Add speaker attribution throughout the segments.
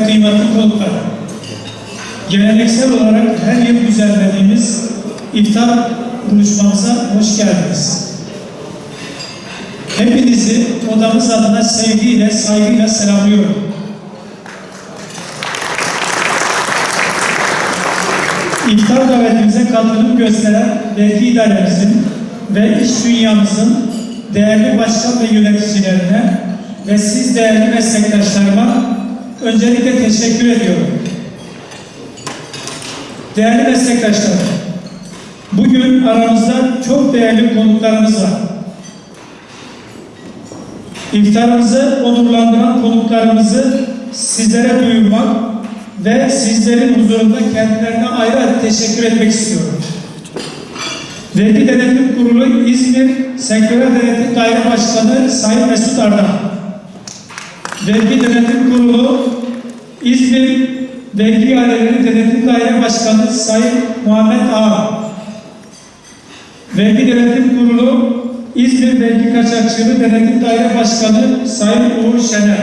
Speaker 1: ve kıymetli konuklar. Geleneksel olarak her yıl düzenlediğimiz iftar buluşmamıza hoş geldiniz. Hepinizi odamız adına sevgiyle, saygıyla selamlıyorum. İftar davetimize katılım gösteren vergi idaremizin ve iş dünyamızın değerli başkan ve yöneticilerine ve siz değerli meslektaşlarıma öncelikle teşekkür ediyorum. Değerli meslektaşlarım, bugün aramızda çok değerli konuklarımız var. İftarımızı onurlandıran konuklarımızı sizlere duyurmak ve sizlerin huzurunda kendilerine ayrı ayrı teşekkür etmek istiyorum. Vergi Denetim Kurulu İzmir Sektörel Denetim Daire Başkanı Sayın Mesut Arda. Vergi Denetim Kurulu İzmir Vergi İadeleri Denetim Daire Başkanı Sayın Muhammed Ağa. Vergi Denetim Kurulu İzmir Vergi Kaçakçılığı Denetim Daire Başkanı Sayın Uğur Şener.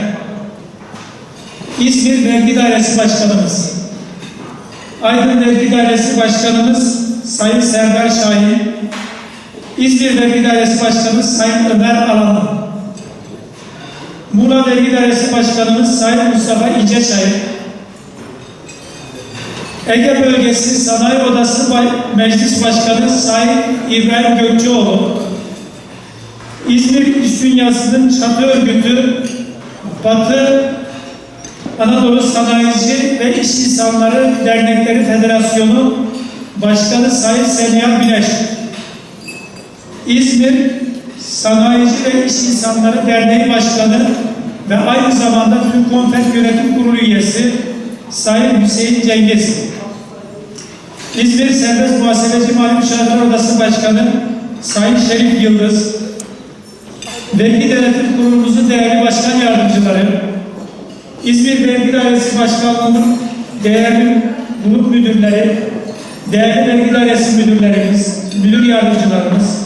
Speaker 1: İzmir Vergi Dairesi Başkanımız. Aydın Vergi Dairesi Başkanımız Sayın Serdar Şahin. İzmir Vergi Dairesi Başkanımız Sayın Ömer Alanlı. Muğla Vergi Dairesi Başkanımız Sayın Mustafa İceçay. Ege Bölgesi Sanayi Odası Meclis Başkanı Sayın İbrahim Gökçeoğlu. İzmir İş Dünyası'nın çatı örgütü Batı Anadolu Sanayici ve İş İnsanları Dernekleri Federasyonu Başkanı Sayın Semiha Bineş. İzmir Sanayici ve İş İnsanları Derneği Başkanı ve aynı zamanda Türk Konfet Yönetim Kurulu üyesi Sayın Hüseyin Cengiz. İzmir Serbest Muhasebeci Mali Müşavirler Odası Başkanı Sayın Şerif Yıldız. Vergi Denetim Kurulumuzun değerli başkan yardımcıları, İzmir Vergi Dairesi Başkanlığı'nın değerli grup müdürleri, değerli vergi dairesi müdürlerimiz, müdür yardımcılarımız,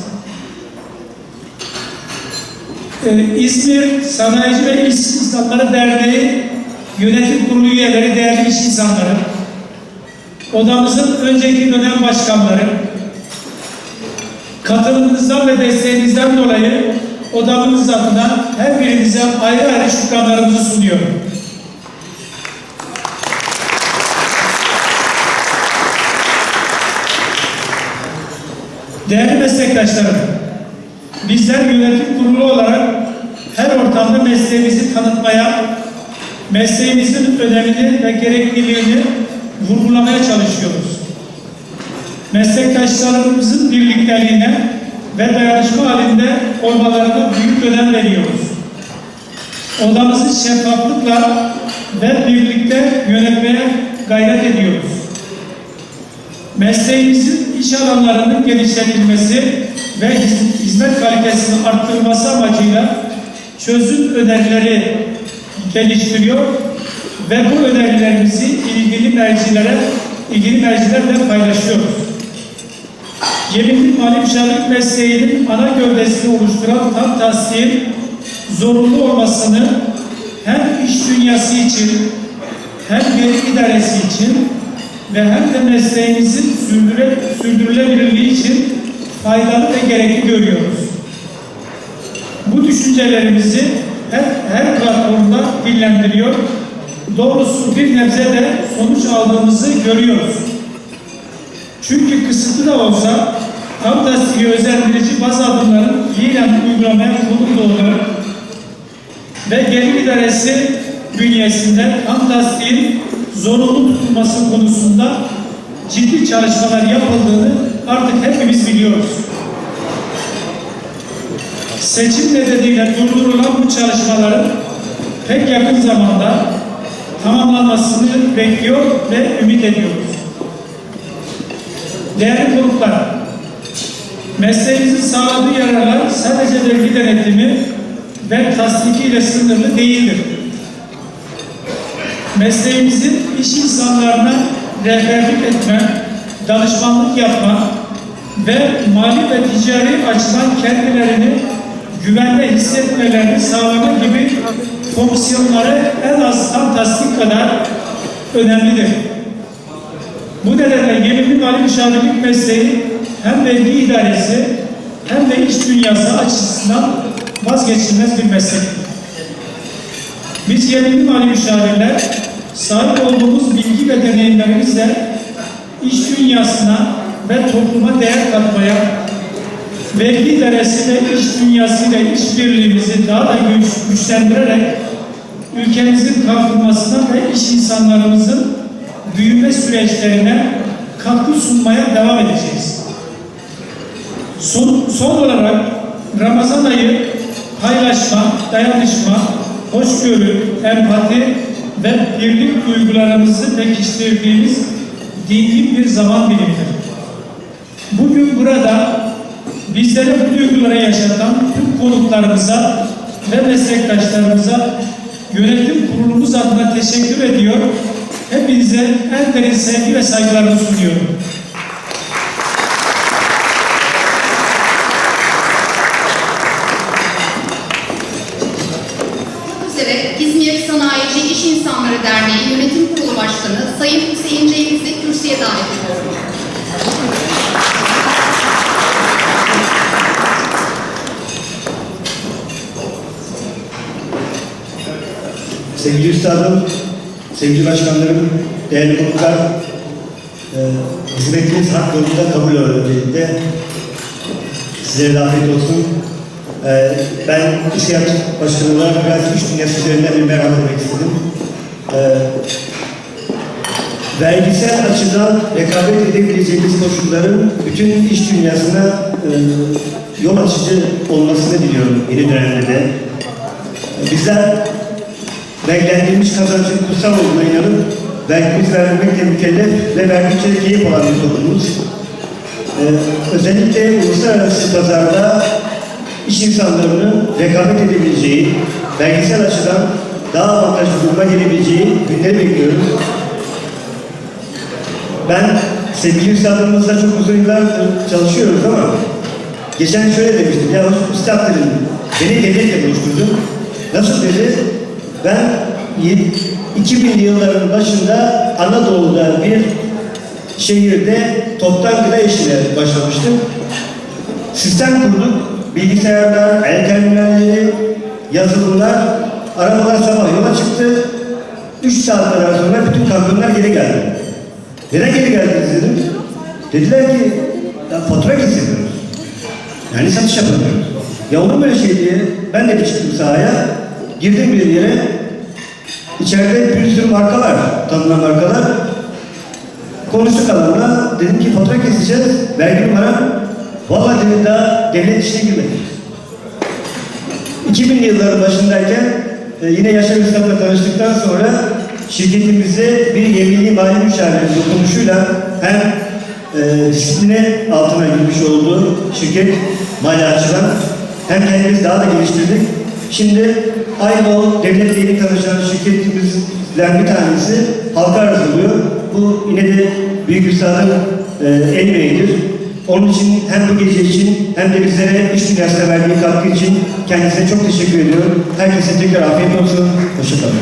Speaker 1: Ee, İzmir Sanayici ve İş İnsanları Derneği Yönetim Kurulu üyeleri, değerli iş insanları, odamızın önceki dönem başkanları, katılımınızdan ve desteğinizden dolayı odamız adına her birinize ayrı ayrı şükranlarımızı sunuyorum. Değerli meslektaşlarım, bizler yönetim kurulu olarak her ortamda mesleğimizi tanıtmaya, mesleğimizin önemini ve gerekliliğini vurgulamaya çalışıyoruz. Meslektaşlarımızın birlikteliğine ve dayanışma halinde olmalarına büyük önem veriyoruz. Odamızı şeffaflıkla ve birlikte yönetmeye gayret ediyoruz. Mesleğimizin iş alanlarının genişletilmesi ve hiz- hizmet kalitesini arttırması amacıyla çözüm önerileri geliştiriyor ve bu önerilerimizi ilgili mercilere, ilgili mercilerle paylaşıyoruz. Yeminli mali müşavirlik mesleğinin ana gövdesini oluşturan tam tasdiğin zorunlu olmasını hem iş dünyası için hem vergi idaresi için ve hem de mesleğimizin sürdüre, sürdürülebilirliği için faydalı ve gerekli görüyoruz. Bu düşüncelerimizi her, her platformda dillendiriyor. Doğrusu bir nebze de sonuç aldığımızı görüyoruz. Çünkü kısıtlı da olsa tam tasdiği özendirici bazı adımların fiilen uygulamaya konulduğunu ve gelir idaresi bünyesinde tam tasdiğin zorunlu tutulması konusunda ciddi çalışmalar yapıldığını artık hepimiz biliyoruz. Seçim nedeniyle durdurulan bu çalışmaların pek yakın zamanda tamamlanmasını bekliyor ve ümit ediyoruz. Değerli konuklar, mesleğimizin sağladığı yararlar sadece vergi denetimi ve tasdiki ile sınırlı değildir. Mesleğimizin iş insanlarına rehberlik etme, danışmanlık yapma ve mali ve ticari açıdan kendilerini güvende hissetmelerini sağlama gibi komisyonları en az tam tasdik kadar önemlidir. Bu nedenle yeminli mali müşavirlik mesleği hem vergi idaresi hem de iş dünyası açısından vazgeçilmez bir meslektir. Biz yeminli mali müşavirler sahip olduğumuz bilgi ve deneyimlerimizle iş dünyasına ve topluma değer katmaya, vergi idaresi ve iş dünyasıyla işbirliğimizi daha da güç, güçlendirerek ülkemizin kalkınmasına ve iş insanlarımızın büyüme süreçlerine katkı sunmaya devam edeceğiz. Son, son olarak Ramazan ayı paylaşma, dayanışma, hoşgörü, empati ve birlik duygularımızı pekiştirdiğimiz dini bir zaman dilimidir. Bugün burada bizlere bu duyguları yaşatan tüm konuklarımıza ve meslektaşlarımıza yönetim kurulumuz adına teşekkür ediyor. Hepinize en derin sevgi ve saygılarımı sunuyorum.
Speaker 2: İzmir Sanayici İş İnsanları Derneği Yönetim Kurulu Başkanı Sayın Hüseyin Cengiz'i kürsüye davet ediyorum.
Speaker 3: Sevgili üstadım, sevgili başkanlarım, değerli konuklar, e, hizmetiniz hak yolunda kabul öncelikle. Size de afiyet olsun. E, ben İşyat Başkanı olarak biraz iş dünyası üzerinden bir merhaba demek istedim. E, vergisel açıdan rekabet edebileceğimiz koşulların bütün iş dünyasına e, yol açıcı olmasını diliyorum yeni dönemde de. Bizler vergilendirilmiş kazancın kutsal olduğuna inanıp vergimizi vermekle mükellef ve vergicide keyif olan bir toplumuz. Ee, özellikle uluslararası pazarda iş insanlarının rekabet edebileceği, vergisel açıdan daha avantajlı duruma gelebileceği günleri bekliyoruz. Ben sevgili üstadımızla çok uzun yıllardır çalışıyoruz ama geçen şöyle demiştim, ya üstad dedim, beni devletle buluşturdun. Nasıl dedi? Ben 2000'li yılların başında Anadolu'da bir şehirde toptan gıda işine başlamıştım. Sistem kurduk. Bilgisayarlar, el terminalleri, yazılımlar, arabalar sabah yola çıktı. 3 saat kadar sonra bütün kamyonlar geri geldi. Neden geri geldiniz dedim. Dediler ki ya fatura kesemiyoruz. Yani satış yapamıyoruz. Ya olur mu öyle şey diye ben de bir çıktım sahaya. Girdim bir yere. İçeride bir sürü marka var. Tanınan markalar. Konuştuk adamla. Dedim ki fatura keseceğiz. Vergi numaram. Valla dedim daha devlet işine girmedik. 2000'li yılların başındayken e, yine Yaşar Üstad'la tanıştıktan sonra şirketimize bir yeminli mali müşavirinin dokunuşuyla hem e, disipline altına girmiş olduğu şirket mali açıdan hem kendimizi daha da geliştirdik. Şimdi aynı o devletle yeni tanışan şirketimizden bir tanesi halka arz oluyor. Bu yine de Büyük Üstad'ın e, emeğidir. Onun için hem bu gece için hem de bizlere iş dünyasına verdiği katkı için kendisine çok teşekkür ediyorum. Herkese tekrar afiyet olsun. Hoşçakalın.